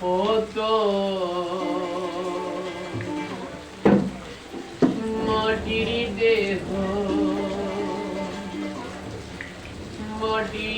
হতো। মাটির দেহ মাটি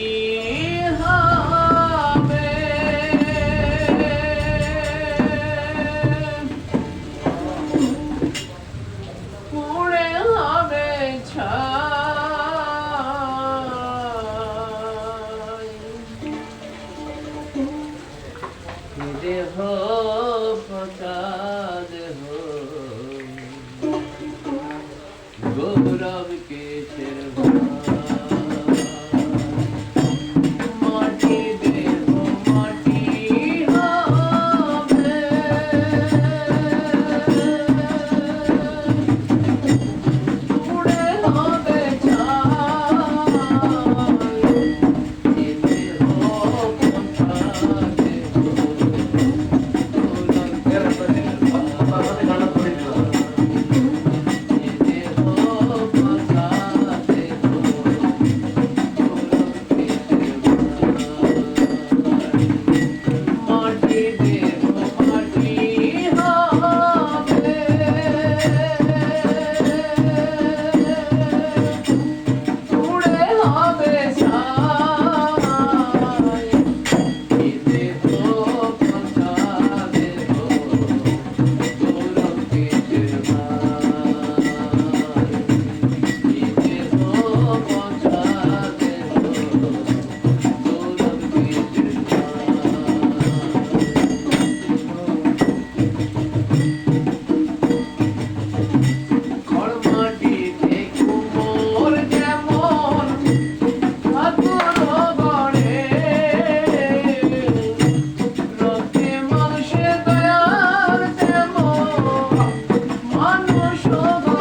Trouble.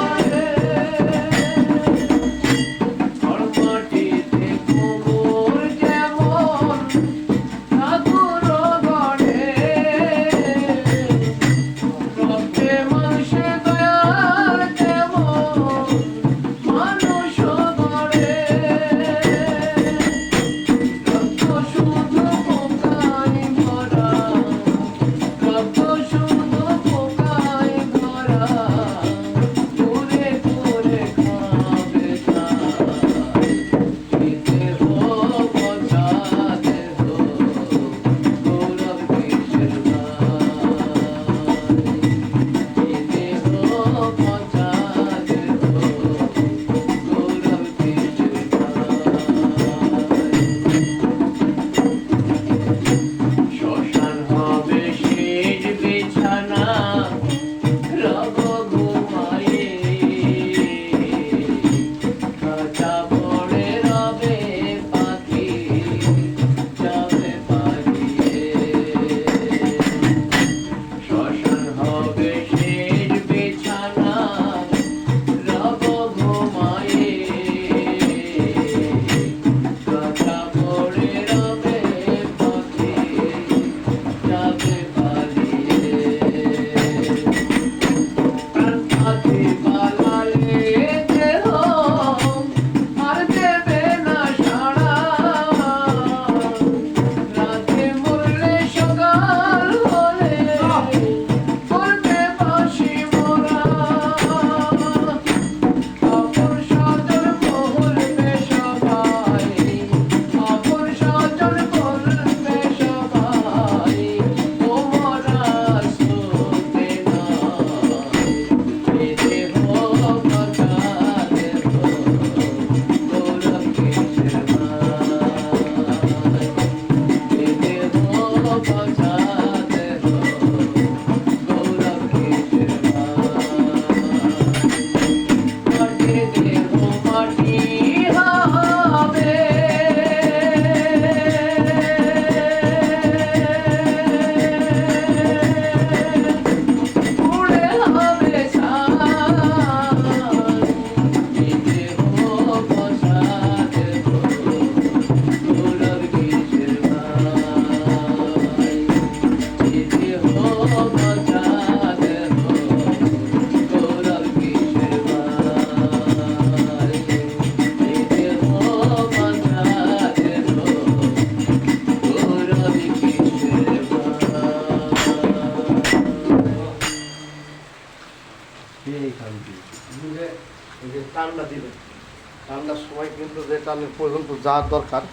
বুঝে যে টানটা দিবেন সময় কিন্তু যে টানের পর্যন্ত যা দরকার।